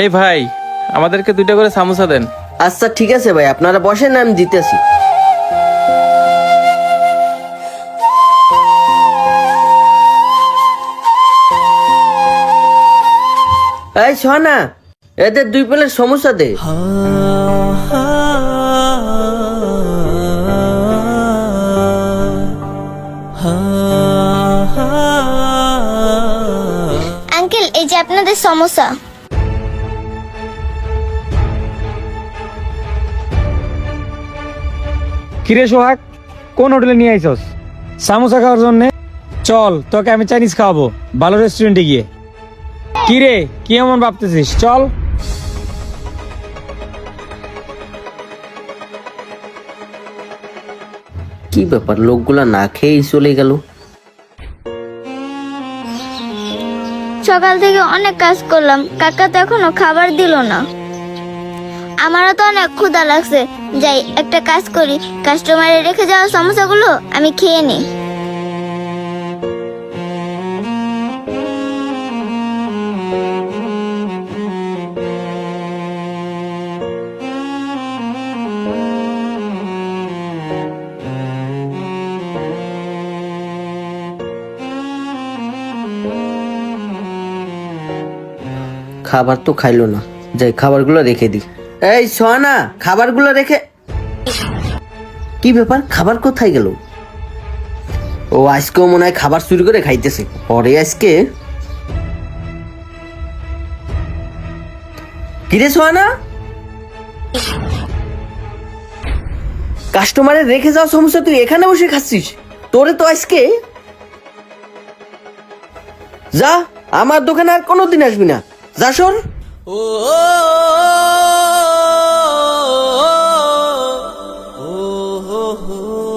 এই ভাই আমাদেরকে দুইটা করে সামোসা দেন। আচ্ছা ঠিক আছে ভাই আপনারা বসেন আমি দিতেছি। এই সোহানা এদের দুই প্লেট সমস্যা দে। আঙ্কেল এই যে আপনাদের সমস্যা কিরে সোহাগ কোন হোটেলে নিয়ে আইসস সামোসা খাওয়ার জন্য? চল তোকে আমি চাইনিজ খাওয়াবো ভালো রেস্টুরেন্টে গিয়ে। কিরে কি এমন ভাবতেছিস? চল। কি ব্যাপার লোকগুলা না খেয়েই চলে গেল? সকাল থেকে অনেক কাজ করলাম কাকা তো এখনও খাবার দিল না। আমারও তো অনেক ক্ষুধা লাগছে। যাই, একটা কাজ করি। কাস্টমারে রেখে যাওয়া সমস্যাগুলো আমি খেয়ে নিই। খাবার তো খাইলো না। যাই, খাবারগুলো রেখে দি এই, সোহানা, খাবারগুলো রেখে কি ব্যাপার? খাবার কোথায় গেল? ও, আজকেও মনে হয় খাবার চুরি করে খাইতেছে। পরে আজকে কিরে কাস্টমারের রেখে যাওয়া সমস্যা তুই এখানে বসে খাচ্ছিস? তোরে তো আজকে যা, আমার দোকানে আর কোনোদিন আসবি না। যা শোন ও Oh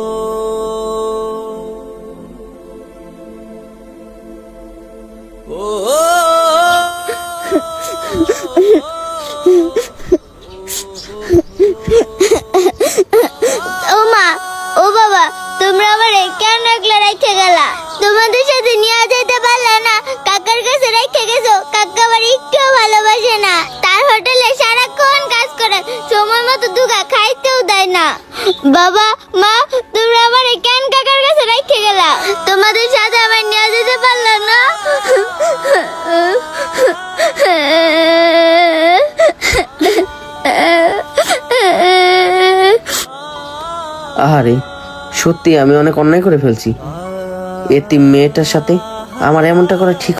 না। বাবা, মা, তোমরা আমার কেন কাকার কাছে রেখে গেলা। তোমাদের সাথে আমার নিয়ে যেতে পারলে না। আহারে, সত্যি আমি অনেক অন্যায় করে ফেলছি। এতি মেয়েটার সাথে আমার এমনটা করা ঠিক